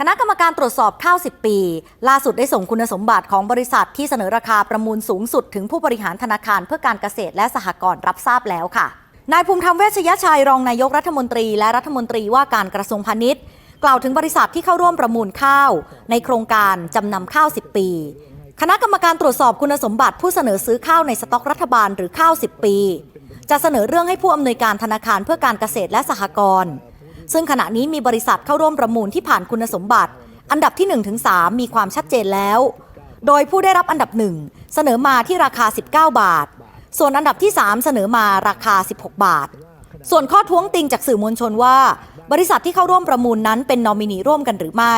คณะกรรมการตรวจสอบข้าว 10 ปี ล่าสุดได้ส่งคุณสมบัติของบริษัทที่เสนอราคาประมูลสูงสุดถึงผู้บริหารธนาคารเพื่อการเกษตรและสหกรณ์รับทราบแล้วค่ะ นายภูมิธรรมเวชยชัยรองนายกรัฐมนตรี และรัฐมนตรีว่าการกระทรวงพาณิชย์ กล่าวถึงบริษัทที่เข้าร่วมประมูลข้าว ในโครงการจำนำข้าว 10 ปี คณะกรรมการตรวจสอบคุณสมบัติผู้เสนอซื้อข้าวในสต็อกรัฐบาลหรือข้าว 10 ปี จะเสนอเรื่องให้ผู้อำนวยการธนาคารเพื่อการเกษตรและสหกรณ์ ซึ่งขณะนี้มีบริษัทเข้าร่วมประมูลที่ผ่านคุณสมบัติ อันดับที่1-3มีความชัดเจนแล้ว โดยผู้ได้รับอันดับ 1 เสนอมาที่ราคา 19 บาท ส่วนอันดับที่ 3 เสนอมาราคา 16 บาท ส่วนข้อท้วงติงจากสื่อมวลชนว่า บริษัทที่เข้าร่วมประมูลนั้นเป็นนอมินีร่วมกันหรือไม่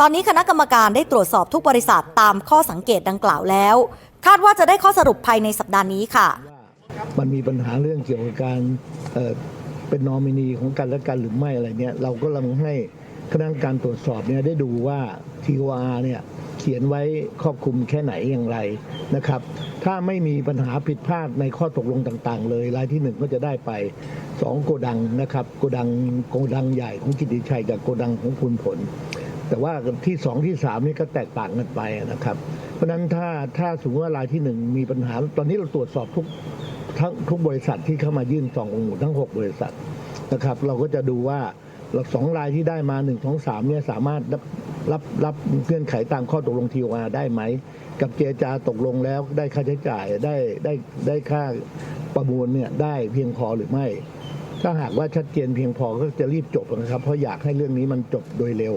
ตอนนี้คณะกรรมการได้ตรวจสอบทุกบริษัทตามข้อสังเกตดังกล่าวแล้ว คาดว่าจะได้ข้อสรุปภายในสัปดาห์นี้ค่ะ มันมีปัญหาเรื่องเกี่ยวกับการ เป็นนอมินีของกันและกันหรือไม่อะไรเนี่ยเราก็กำลังให้คณะกรรมการตรวจสอบเนี่ยได้ดูว่า TOR เนี่ยเขียนไว้ครอบคลุมแค่ไหนอย่างไรนะครับ ถ้าไม่มีปัญหาผิดพลาดในข้อตกลงต่างๆ เลยรายที่หนึ่งก็จะได้ไปสองโกดังนะครับโกดังโกดังใหญ่ของกิติชัยกับโกดังของคุณผล แต่ว่าที่สองที่สามนี่ก็แตกต่างกันไปนะครับ เพราะฉะนั้นถ้าถ้าสมมติว่ารายที่หนึ่งมีปัญหาตอนนี้เราตรวจสอบทุก ทั้งทุกบริษัทที่เข้ามายื่นซององค์ทั้ง 6 บริษัทนะครับ เราก็จะดูว่าเราสองรายที่ได้มา1นึ่งสองสามเนี่ยสามารถรับรับรับเงื่อนไขตามข้อตกลงทีโอได้ไหม กับเจจาตกลงแล้วได้ค่าใช้จ่ายได้ได้ได้ค่าประมูลเนี่ยได้เพียงพอหรือไม่ ถ้าหากว่าชัดเจนเพียงพอก็จะรีบจบนะครับ เพราะอยากให้เรื่องนี้มันจบโดยเร็ว